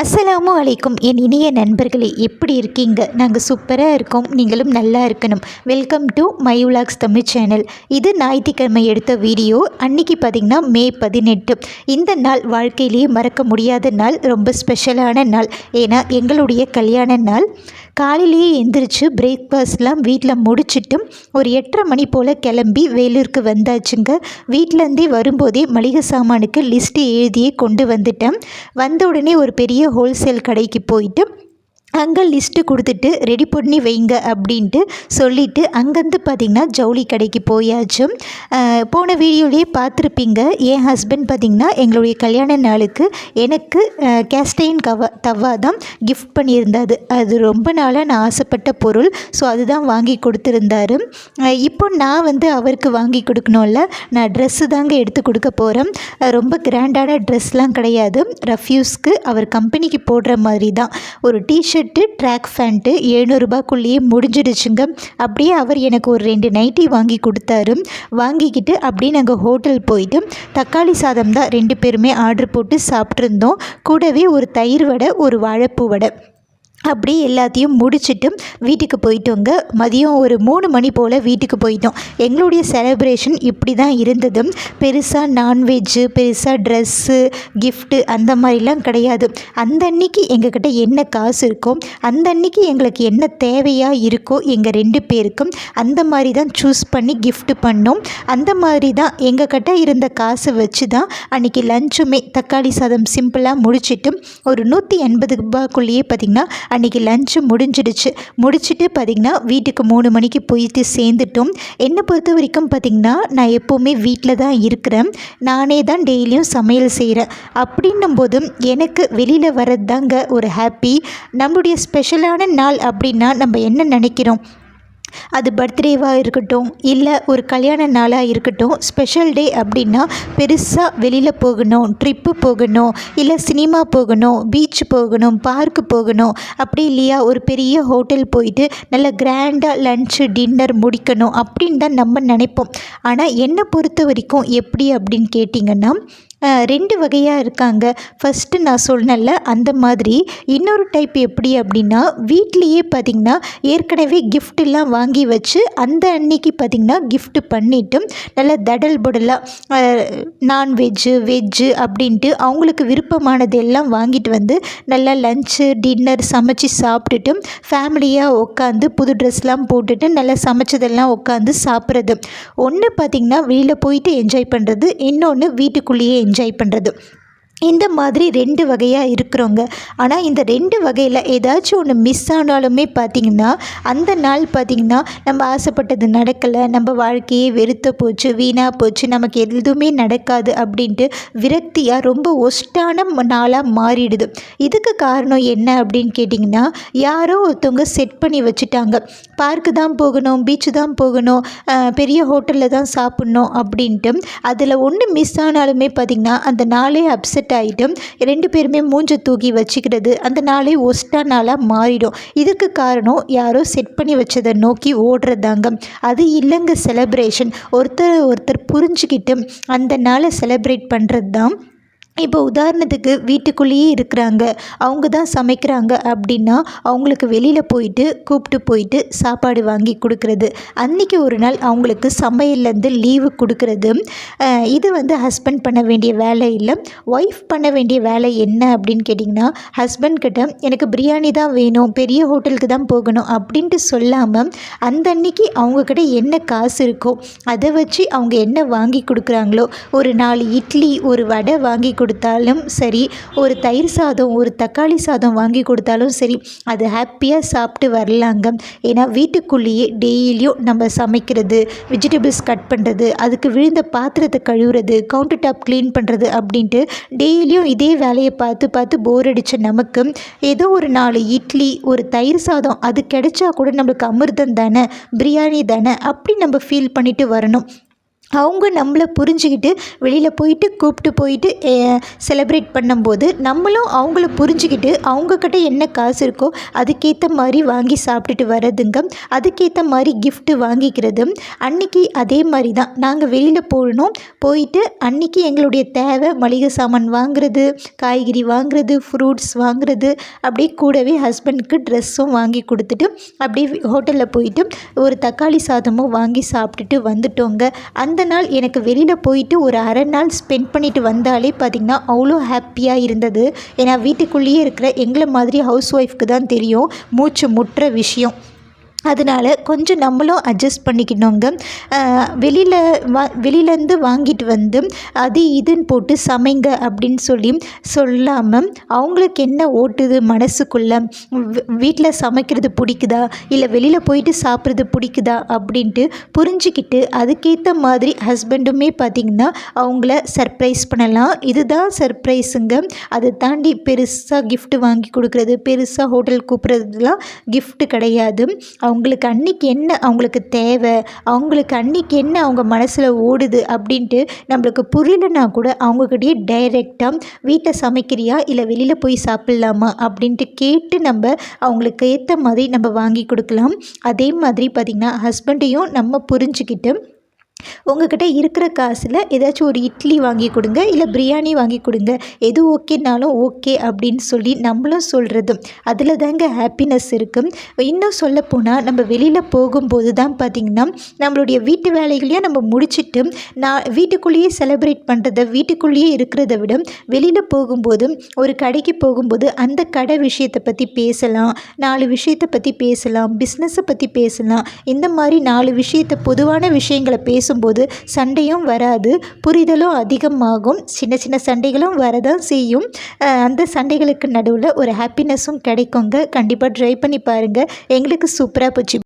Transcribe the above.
அஸ்ஸலாமு அலைக்கும். என் இனிய நண்பர்களே எப்படி இருக்கீங்க? நாங்கள் சூப்பராக இருக்கோம். நீங்களும் நல்லா இருக்கணும். Welcome to my vlogs Tamil channel இது ஞாயிற்றுக்கிழமை எடுத்த வீடியோ. அன்னைக்கு பார்த்திங்கன்னா மே பதினெட்டு. இந்த நாள் வாழ்க்கையிலேயே மறக்க முடியாத நாள். ரொம்ப ஸ்பெஷலான நாள். ஏன்னா எங்களுடைய கல்யாண நாள். காலையிலேயே எந்திரிச்சு பிரேக்ஃபாஸ்ட்லாம் வீட்டில் முடிச்சுட்டு ஒரு எட்டரை மணி போல் கிளம்பி வேலூருக்கு வந்தாச்சுங்க. வீட்டிலேருந்தே வரும்போதே மளிகை சாமானுக்கு லிஸ்ட்டு எழுதியே கொண்டு வந்துட்டேன். வந்த உடனே ஒரு பெரிய ஹோல்சேல் கடைக்கு போயிட்டு அங்கே லிஸ்ட்டு கொடுத்துட்டு ரெடி பண்ணி வைங்க அப்படின்ட்டு சொல்லிவிட்டு அங்கேருந்து பார்த்திங்கன்னா ஜவுளி கடைக்கு போயாச்சு. போன வீடியோலேயே பார்த்துருப்பீங்க என் ஹஸ்பண்ட் பார்த்திங்கன்னா எங்களுடைய கல்யாண நாளுக்கு எனக்கு கேஸ்டைன் கவா தவா தான் கிஃப்ட் பண்ணியிருந்தாது அது ரொம்ப நாளாக நான் ஆசைப்பட்ட பொருள். ஸோ அதுதான் வாங்கி கொடுத்துருந்தாரு. இப்போ நான் வந்து அவருக்கு வாங்கி கொடுக்கணும்ல. நான் ட்ரெஸ்ஸு தாங்க எடுத்து கொடுக்க போகிறேன் ரொம்ப கிராண்டான ட்ரெஸ்லாம் கிடையாது. ரஃப்யூஸ்க்கு அவர் கம்பெனிக்கு போடுற மாதிரி தான். ஒரு டிஷர்ட் டிஷர்ட்டு ட்ராக் ஃபேண்ட்டு எழுநூறுபாக்குள்ளேயே முடிஞ்சிடுச்சுங்க. அப்படியே அவர் எனக்கு ஒரு ரெண்டு நைட்டி வாங்கி கொடுத்தாரு. வாங்கிக்கிட்டு அப்படியே நாங்கள் ஹோட்டல் போயிட்டு தக்காளி சாதம் தான் ரெண்டு பேருமே ஆர்டர் போட்டு சாப்பிட்ருந்தோம் கூடவே ஒரு தயிர் வடை ஒரு வாழைப்பூ வடை. அப்படியே எல்லாத்தையும் முடிச்சிட்டு வீட்டுக்கு போயிட்டோங்க. மதியம் ஒரு மூணு மணி போல் வீட்டுக்கு போயிட்டோம். எங்களுடைய செலப்ரேஷன் இப்படி தான் இருந்தது. பெருசாக நான்வெஜ்ஜு பெருசாக ட்ரெஸ்ஸு கிஃப்ட்டு அந்த மாதிரிலாம் கிடையாது. அந்த அன்னைக்கு எங்ககிட்ட என்ன காசு இருக்கோ அந்த அன்னைக்கு எங்களுக்கு என்ன தேவையாக இருக்கோ எங்கள் ரெண்டு பேருக்கும் அந்த மாதிரி தான் சூஸ் பண்ணி கிஃப்ட்டு பண்ணோம். அந்த மாதிரி தான் எங்கக்கிட்ட இருந்த காசு வச்சு தான் அன்றைக்கி லஞ்சுமே தக்காளி சாதம் சிம்பிளாக முடிச்சிட்டு ஒரு நூற்றி எண்பது ரூபாய்க்குள்ளேயே பார்த்திங்கன்னா அன்றைக்கி லஞ்சு முடிஞ்சிடுச்சு. முடிச்சுட்டு பார்த்திங்கன்னா வீட்டுக்கு மூணு மணிக்கு போயிட்டு சேர்ந்துட்டோம். என்னை பொறுத்த வரைக்கும் பார்த்திங்கன்னா நான் எப்போவுமே வீட்டில் தான் இருக்கிறேன். நானே தான் டெய்லியும் சமையல் செய்கிறேன் அப்படின்னும் போது எனக்கு வெளியில் வர்றது தாங்க ஒரு ஹாப்பி நம்முடைய ஸ்பெஷலான நாள் அப்படின்னா நம்ம என்ன நினைக்கிறோம்? அது பர்த்டேவாக இருக்கட்டும் இல்லை ஒரு கல்யாண நாளாக இருக்கட்டும் ஸ்பெஷல் டே அப்படின்னா பெருசாக வெளியில் போகணும் ட்ரிப்பு போகணும் இல்லை சினிமா போகணும் பீச் போகணும் பார்க்கு போகணும். அப்படி இல்லையா? ஒரு பெரிய ஹோட்டல் போயிட்டு நல்ல கிராண்டாக லன்ச்சு டின்னர் முடிக்கணும் அப்படின்னு தான் நம்ம நினைப்போம். ஆனால் என்னை பொறுத்த வரைக்கும் எப்படி அப்படின்னு கேட்டிங்கன்னா ரெண்டு வகையாக இருக்காங்க. ஃபஸ்ட்டு நான் சொன்னேன்ல அந்த மாதிரி. இன்னொரு டைப் எப்படி அப்படின்னா வீட்லேயே பார்த்திங்கன்னா ஏற்கனவே கிஃப்டெல்லாம் வாங்கி வச்சு அந்த அன்னைக்கு பார்த்திங்கன்னா கிஃப்ட்டு பண்ணிவிட்டு நல்லா தடல் புடலாக நான்வெஜ்ஜு வெஜ்ஜு அப்படின்ட்டு அவங்களுக்கு விருப்பமானது எல்லாம் வாங்கிட்டு வந்து நல்லா லஞ்சு டின்னர் சமைச்சு சாப்பிட்டுட்டு ஃபேமிலியாக உட்காந்து புது ட்ரெஸ்லாம் போட்டுட்டு நல்லா சமைச்சதெல்லாம் உட்காந்து சாப்பிட்றது. ஒன்று பார்த்திங்கன்னா வெளியில் போயிட்டு என்ஜாய் பண்ணுறது இன்னொன்று வீட்டுக்குள்ளேயே என்ஜாய் பண்ணுறது இந்த மாதிரி ரெண்டு வகையாக இருக்கிறோங்க. ஆனால் இந்த ரெண்டு வகையில் ஏதாச்சும் ஒன்று மிஸ் ஆனாலுமே பார்த்திங்கன்னா அந்த நாள் பார்த்திங்கன்னா நம்ம ஆசைப்பட்டது நடக்கலை. நம்ம வாழ்க்கையே வெறுத்த போச்சு வீணாக போச்சு நமக்கு எதுவுமே நடக்காது அப்படின்ட்டு விரக்தியாக ரொம்ப ஒஸ்டான நாளாக மாறிடுது. இதுக்கு காரணம் என்ன அப்படின்னு கேட்டிங்கன்னா யாரோ ஒருத்தவங்க செட் பண்ணி வச்சுட்டாங்க. பார்க்கு தான் போகணும் பீச்சு தான் போகணும் பெரிய ஹோட்டலில் தான் சாப்பிட்ணும் அப்படின்ட்டு. அதில் ஒன்று மிஸ் ஆனாலுமே பார்த்திங்கன்னா அந்த நாளே அப்செட் ஆகிட்டும் ரெண்டு பேருமே மூஞ்ச தூக்கி வச்சுக்கிறது. அந்த நாளே ஒஸ்டா நாளாக மாறிடும். இதுக்கு காரணம் யாரோ செட் பண்ணி வச்சதை நோக்கி ஓடுறதாங்க. அது இல்லைங்க செலப்ரேஷன் ஒருத்தர் ஒருத்தர் புரிஞ்சுக்கிட்டு அந்த நாளை செலப்ரேட் பண்ணுறது தான் இப்போ உதாரணத்துக்கு வீட்டுக்குள்ளேயே இருக்கிறாங்க. அவங்க தான் சமைக்கிறாங்க அப்படின்னா அவங்களுக்கு வெளியில் போயிட்டு கூப்பிட்டு போயிட்டு சாப்பாடு வாங்கி கொடுக்கறது. அன்றைக்கி ஒரு நாள் அவங்களுக்கு சமையல்லேருந்து லீவு கொடுக்கறது. இது வந்து ஹஸ்பண்ட் பண்ண வேண்டிய வேலை இல்லை. ஒய்ஃப் பண்ண வேண்டிய வேலை என்ன அப்படின்னு கேட்டிங்கன்னா ஹஸ்பண்ட் கிட்ட எனக்கு பிரியாணி தான் வேணும் பெரிய ஹோட்டலுக்கு தான் போகணும் அப்படின்ட்டு சொல்லாமல் அந்த அன்னைக்கு அவங்கக்கிட்ட என்ன காசு இருக்கோ அதை வச்சு அவங்க என்ன வாங்கி கொடுக்குறாங்களோ ஒரு நாலு இட்லி ஒரு வடை வாங்கி கொடுத்தாலும் சரி ஒரு தயிர் சாதம் ஒரு தக்காளி சாதம் வாங்கி கொடுத்தாலும் சரி அது ஹாப்பியாக சாப்பிட்டு வரலாங்க. ஏன்னா வீட்டுக்குள்ளேயே டெய்லியும் நம்ம சமைக்கிறது வெஜிடபிள்ஸ் கட் பண்ணுறது அதுக்கு விழுந்த பாத்திரத்தை கழுவுறது கவுண்டர் டாப் க்ளீன் பண்ணுறது அப்படின்ட்டு டெய்லியும் இதே வேலையை பார்த்து பார்த்து போர் அடித்த நமக்கு ஏதோ ஒரு நாலு இட்லி ஒரு தயிர் சாதம் அது கிடைச்சா கூட நம்மளுக்கு அமிர்தம் தானே பிரியாணி தானே அப்படி நம்ம ஃபீல் பண்ணிட்டு வரணும். அவங்க நம்மளை புரிஞ்சுக்கிட்டு வெளியில் போயிட்டு கூப்பிட்டு போயிட்டு செலிப்ரேட் பண்ணும்போது நம்மளும் அவங்கள புரிஞ்சுக்கிட்டு அவங்கக்கிட்ட என்ன காசு இருக்கோ அதுக்கேற்ற மாதிரி வாங்கி சாப்பிட்டுட்டு வர்றதுங்க. அதுக்கேற்ற மாதிரி கிஃப்ட்டு வாங்கிக்கிறது. அன்றைக்கி அதே மாதிரி தான் நாங்கள் வெளியில் போகணும் போயிட்டு அன்றைக்கி எங்களுடைய தேவை மளிகை சாமான் வாங்குறது காய்கறி வாங்குறது ஃப்ரூட்ஸ் வாங்குறது. அப்படியே கூடவே ஹஸ்பண்டுக்கு ட்ரெஸ்ஸும் வாங்கி கொடுத்துட்டு அப்படியே ஹோட்டலில் போயிட்டு ஒரு தக்காளி சாதமும் வாங்கி சாப்பிட்டுட்டு வந்துட்டோங்க. அந்த நாள் எனக்கு வெளியில் போயிட்டு ஒரு அரை நாள் ஸ்பெண்ட் பண்ணிட்டு வந்தாலே பார்த்திங்கன்னா அவ்வளோ ஹாப்பியாக இருந்தது. ஏன்னா வீட்டுக்குள்ளேயே இருக்கிற எங்களை மாதிரி ஹவுஸ் ஒய்ஃப்க்கு தான் தெரியும் மூச்சு முட்டுற விஷயம். அதனால் கொஞ்சம் நம்மளும் அட்ஜஸ்ட் பண்ணிக்கணுங்க. வெளியில் வா வெளியிலேருந்து வாங்கிட்டு வந்து அது இதுன்னு போட்டு சமைங்க அப்படின்னு சொல்லி சொல்லாமல் அவங்களுக்கு என்ன ஓட்டுது மனசுக்குள்ளே? வீட்டில் சமைக்கிறது பிடிக்குதா? இல்லை வெளியில் போயிட்டு சாப்பிட்றது பிடிக்குதா? அப்படின்ட்டு புரிஞ்சுக்கிட்டு அதுக்கேற்ற மாதிரி ஹஸ்பண்டுமே பார்த்திங்கன்னா அவங்கள சர்ப்ரைஸ் பண்ணலாம். இதுதான் சர்ப்ரைஸுங்க அதை தாண்டி பெருசாக கிஃப்ட் வாங்கி கொடுக்குறது பெருசாக ஹோட்டல் கூப்பிட்றதுலாம் கிஃப்ட்டு கிடையாது. அவங்களுக்கு அன்றைக்கி என்ன அவங்களுக்கு தேவை? அவங்களுக்கு அன்றைக்கி என்ன அவங்க மனசில் ஓடுது அப்படின்ட்டு நம்மளுக்கு புரியலனா கூட அவங்கக்கிட்டயே டைரெக்டாக வீட்டை சமைக்கிறியா? இல்லை வெளியில் போய் சாப்பிட்லாமா? அப்படின்ட்டு கேட்டு நம்ம அவங்களுக்கு ஏற்ற மாதிரி நம்ம வாங்கி கொடுக்கலாம். அதே மாதிரி பார்த்திங்கன்னா ஹஸ்பண்டையும் நம்ம புரிஞ்சுக்கிட்டு உங்ககிட்ட இருக்கிற காசில் ஏதாச்சும் ஒரு இட்லி வாங்கி கொடுங்க இல்லை பிரியாணி வாங்கி கொடுங்க. எது ஓகேனாலும் ஓகே அப்படின்னு சொல்லி நம்மளும் சொல்கிறது அதில் தாங்க ஹாப்பினஸ் இருக்குது இன்னும் சொல்லப்போனால் நம்ம வெளியில் போகும்போது தான் பார்த்திங்கன்னா நம்மளுடைய வீட்டு வேலைகளையும் நம்ம முடிச்சுட்டு நான் வீட்டுக்குள்ளேயே செலிப்ரேட் பண்ணுறத வீட்டுக்குள்ளேயே இருக்கிறத விட வெளியில் போகும்போது ஒரு கடைக்கு போகும்போது அந்த கடை விஷயத்தை பற்றி பேசலாம் நாலு விஷயத்தை பற்றி பேசலாம் பிஸ்னஸை பற்றி பேசலாம். இந்த மாதிரி நாலு விஷயத்தை பொதுவான விஷயங்களை பேச பேசும்போது சண்டையும் வராது புரிதலும் அதிகமாகும். சின்ன சின்ன சண்டைகளும் வரதான் செய்யும். அந்த சண்டைகளுக்கு நடுவில் ஒரு ஹாப்பினஸும் கிடைக்குங்க. கண்டிப்பாக ட்ரை பண்ணி பாருங்கள் எங்களுக்கு சூப்பராக போச்சு.